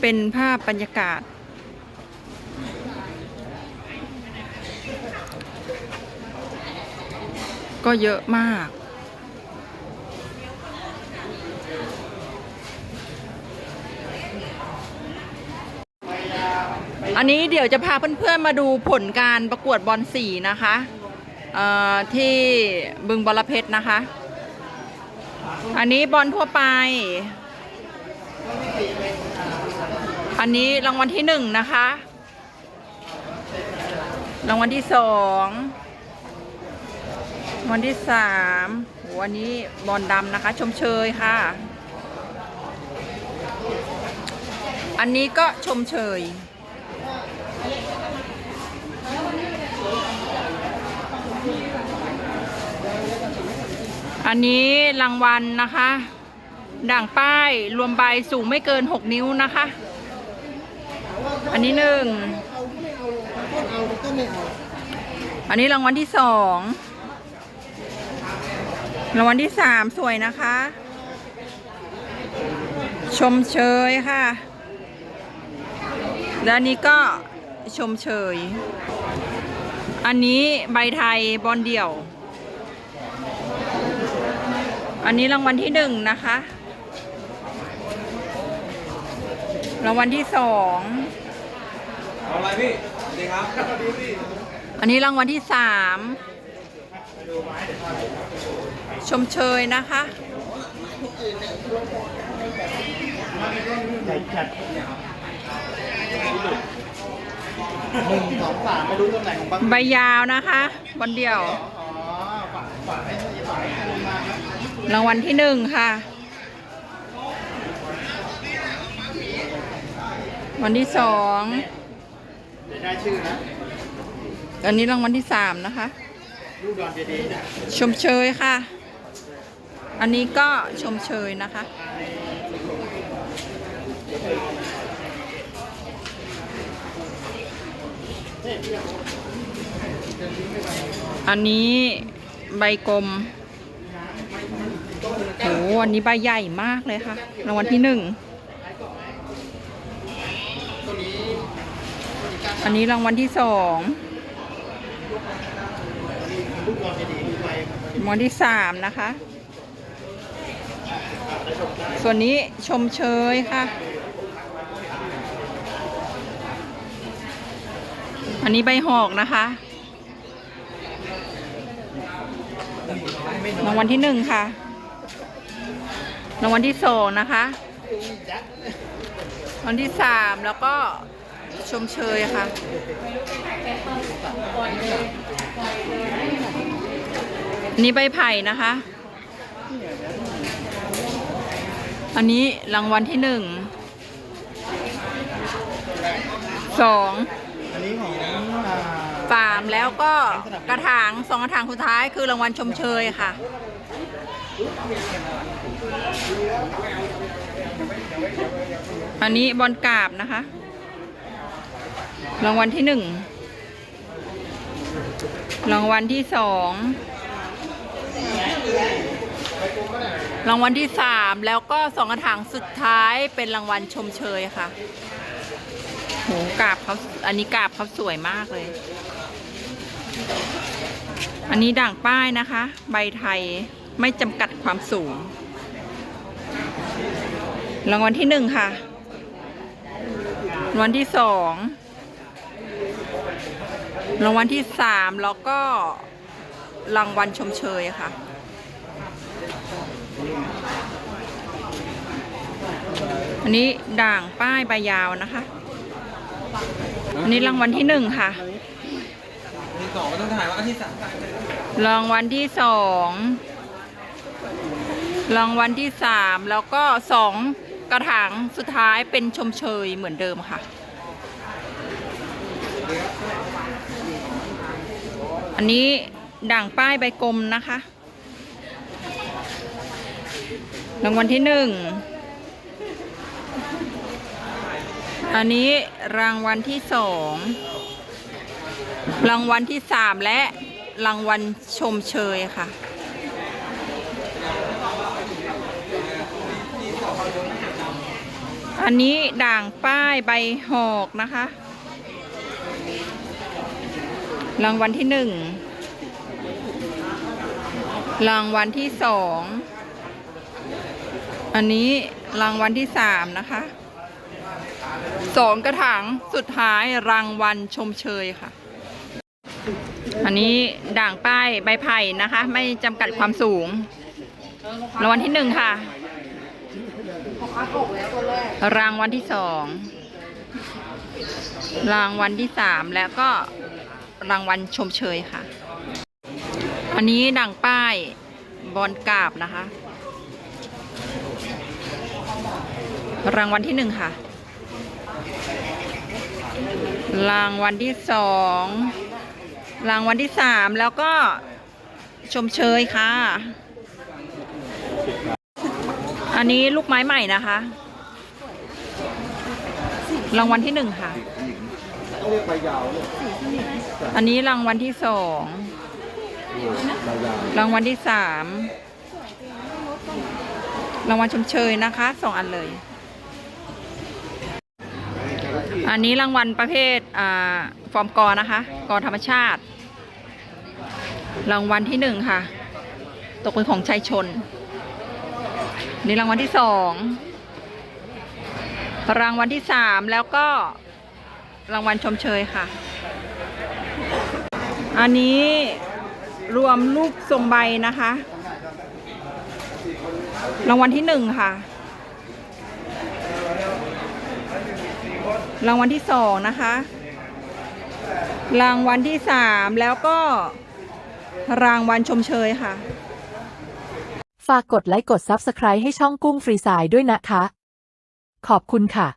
เป็นภาพบรรยากาศ ก็เยอะมาก อันนี้เดี๋ยวจะพาเพื่อนๆมาดูผลการประกวดบอลสีนะคะเอ่อที่บึงบรเพชรนะคะ อันนี้บอลทั่วไป อันนี้รางวัลที่หนึ่งนะคะ รางวัลที่สองรางวัลที่สามโหอันนี้บอลดำนะคะ ชมเชยค่ะ อันนี้ก็ชมเชยอันนี้รางวัลนะคะ ด่างป้ายรวมใบสูงไม่เกิน 6 นิ้วนะคะ อันนี้หนึ่งอันนี้รางวัลที่สองรางวัลที่สามสวยนะคะ ชมเชยค่ะและอันนี้ก็ชมเชย อันนี้ใบไทยบอลเดี่ยว อันนี้รางวัลที่หนึ่งนะคะ รางวัลที่สองเอาอะไรพี่ดีครับอันนี้รางวัลที่สามชมเชยนะคะใหญ่จัดหนึ่งสองสามไม่รู้ตำแหน่งของบ้างใบยาวนะคะบอลเดี่ยวอ๋อฝากฝากให้ฝากให้ลงมาครับรางวัลที่หนึ่งค่ะ วันที่สองเดี๋ยวได้ชื่อนะอันนี้รางวัลที่สามนะคะลูกดอนเจดีย์เนี่ยชมเชยค่ะ อันนี้ก็ชมเชยนะคะ อันนี้ใบกลมโหอันนี้ใบใหญ่มากเลยค่ะ รางวัลที่หนึ่ง อันนี้รางวัลที่สองรางวัลที่สามนะคะ ส่วนนี้ชมเชยค่ะ อันนี้ใบหอกนะคะรางวัลที่หนึ่งค่ะรางวัลที่สองนะคะรางวัลที่สามแล้วก็ ชมเชยค่ะนนี้ใบไผ่นะคะ อันนี้รางวัลที่หนึ่ง สองอันนี้ของอ่าสามแล้วก็กระถางสองกระถางสุดท้ายคือรางวัลชมเชยค่ะ อันนี้บอลกาบนะคะ รางวัลที่หนึ่งรางวัลที่สองรางวัลที่สามแล้วก็สองกระถางสุดท้ายเป็นรางวัลชมเชยค่ะโหกราบเขาอันนี้กราบเขาสวยมากเลย อันนี้ด่างป้ายนะคะ ใบไทยไม่จำกัดความสูง รางวัลที่หนึ่งค่ะรางวัลที่สอง รางวัลที่สามแล้วก็รางวัลชมเชยค่ะ อันนี้ด่างป้ายใบยาวนะคะ อันนี้รางวัลที่หนึ่งค่ะมีสองก็ต้องถ่ายว่าอาทิตย์สามถ่ายไปรางวัลที่สองรางวัลที่สามแล้วก็สองกระถางสุดท้ายเป็นชมเชยเหมือนเดิมค่ะ อันนี้ด่างป้ายใบกลมนะคะ รางวัลที่หนึ่ง อันนี้รางวัลที่สอง รางวัลที่สามและรางวัลชมเชยค่ะออันนี้ด่างป้ายใบหอกนะคะ รางวัลที่หนึ่ง รางวัลที่สอง อันนี้รางวัลที่สามนะคะสองกระถางสุดท้ายรางวัลชมเชยค่ะ อันนี้ด่างป้ายใบไผ่นะคะ ไม่จำกัดความสูง รางวัลที่หนึ่งค่ะ รางวัลที่สอง รางวัลที่สามแล้วก็ รางวัลชมเชยค่ะ อันนี้ด่างป้ายบอลกาบนะคะ รางวัลที่หนึ่งค่ะ รางวัลที่สองรางวัลที่สามแล้วก็ชมเชยค่ะ อันนี้ลูกไม้ใหม่นะคะ รางวัลที่หนึ่งค่ะ อันนี้รางวัลที่สองรางวัลที่สามรางวัลชมเชยนะคะสองอันเลย อันนี้รางวัลประเภทอ่าฟอร์มกอนะคะ กอธรรมชาติ รางวัลที่หนึ่งค่ะ ตกเป็นของชายชน นี่รางวัลที่สองรางวัลที่สามแล้วก็รางวัลชมเชยค่ะ อันนี้รวมรูปทรงใบนะคะ รางวัลที่หนึ่งค่ะ รางวัลที่สองนะคะ รางวัลที่สามแล้วก็รางวัลชมเชยค่ะ ฝากกดไลค์กด Subscribe ให้ช่องกุ้งฟรีสายด้วยนะคะ ขอบคุณค่ะ